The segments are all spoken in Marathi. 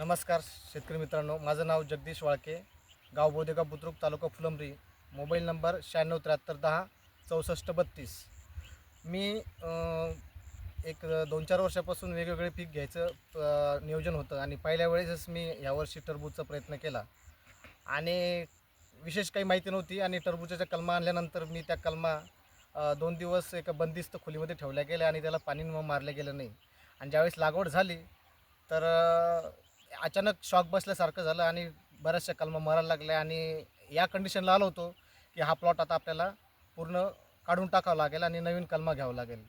नमस्कार शेतकरी मित्रांनो. माझं नाव जगदीश वाळके. गाव बोदेगाव बुद्रुक तालुका फुलंब्री. मोबाईल नंबर शहाण्णव त्र्याहत्तर दहा चौसष्ट बत्तीस. मी एक दोन चार वर्षापासून वेगवेगळे पीक घ्यायचं नियोजन होतं आणि पहिल्या वेळेसच मी यावर्षी टरबूजचा प्रयत्न केला. आणि विशेष काही माहिती नव्हती आणि टरबूजाच्या कलमा आणल्यानंतर मी त्या कलमा दोन दिवस एका बंदिस्त खोलीमध्ये ठेवल्या गेल्या आणि त्याला पाणी मारलं गेलं नाही. आणि ज्यावेळेस लागवड झाली तर अचानक शॉक बसल्यासारखं झालं आणि बऱ्याचशा कलमा मरायला लागल्या आणि या कंडिशनला आलो होतो की हा प्लॉट आता आपल्याला पूर्ण काढून टाकावा लागेल आणि नवीन कलमा घ्यावा लागेल.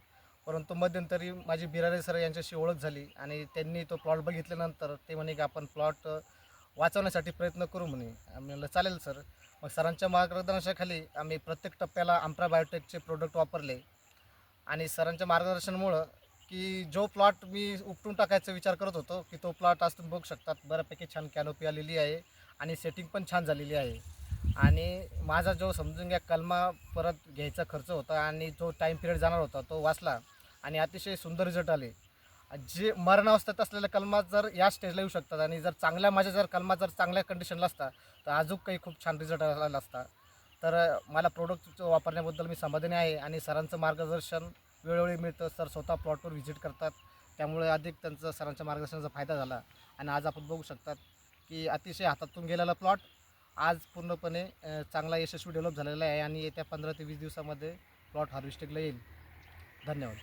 परंतु मध्यंतरी माझी बिरारे सर यांच्याशी ओळख झाली आणि त्यांनी तो प्लॉट बघितल्यानंतर ते म्हणे की आपण प्लॉट वाचवण्यासाठी प्रयत्न करू म्हणे. आम्ही म्हणलं चालेल सर. मग सरांच्या मार्गदर्शनाखाली आम्ही प्रत्येक टप्प्याला आम्प्रा बायोटेकचे प्रोडक्ट वापरले. आणि सरांच्या मार्गदर्शनामुळं की जो प्लॉट मी उपटून टाकायचा विचार करत होतो की तो प्लॉट आज तुम्ही बघू शकतात. बऱ्यापैकी छान कॅनोपी आलेली आहे आणि सेटिंग पण छान झालेली आहे. आणि माझा जो समजून घ्या कलमा परत घ्यायचा खर्च होता आणि जो टाईम पिरियड जाणार होता तो वाचला आणि अतिशय सुंदर रिझल्ट आले. जे मरणावस्थेत असलेल्या कलमा जर या स्टेजला येऊ शकतात आणि जर चांगल्या माझ्या जर कलमा जर चांगल्या कंडिशनला असता तर अजून काही खूप छान रिझल्ट आला असता. तर मला प्रोडक्ट वापरण्याबद्दल मी समाधानी आहे आणि सरांचं मार्गदर्शन वेळोवेळी मिळतं. सर स्वतः प्लॉटवर व्हिजिट करतात. त्यामुळे अधिक त्यांचं सरांच्या मार्गदर्शनाचा फायदा झाला. आणि आज आपण बघू शकतात की अतिशय हातातून गेलेला प्लॉट आज पूर्णपणे चांगला यशस्वी डेव्हलप झालेला आहे आणि येत्या पंधरा ते वीस दिवसामध्ये प्लॉट हार्वेस्टिंगला येईल. धन्यवाद.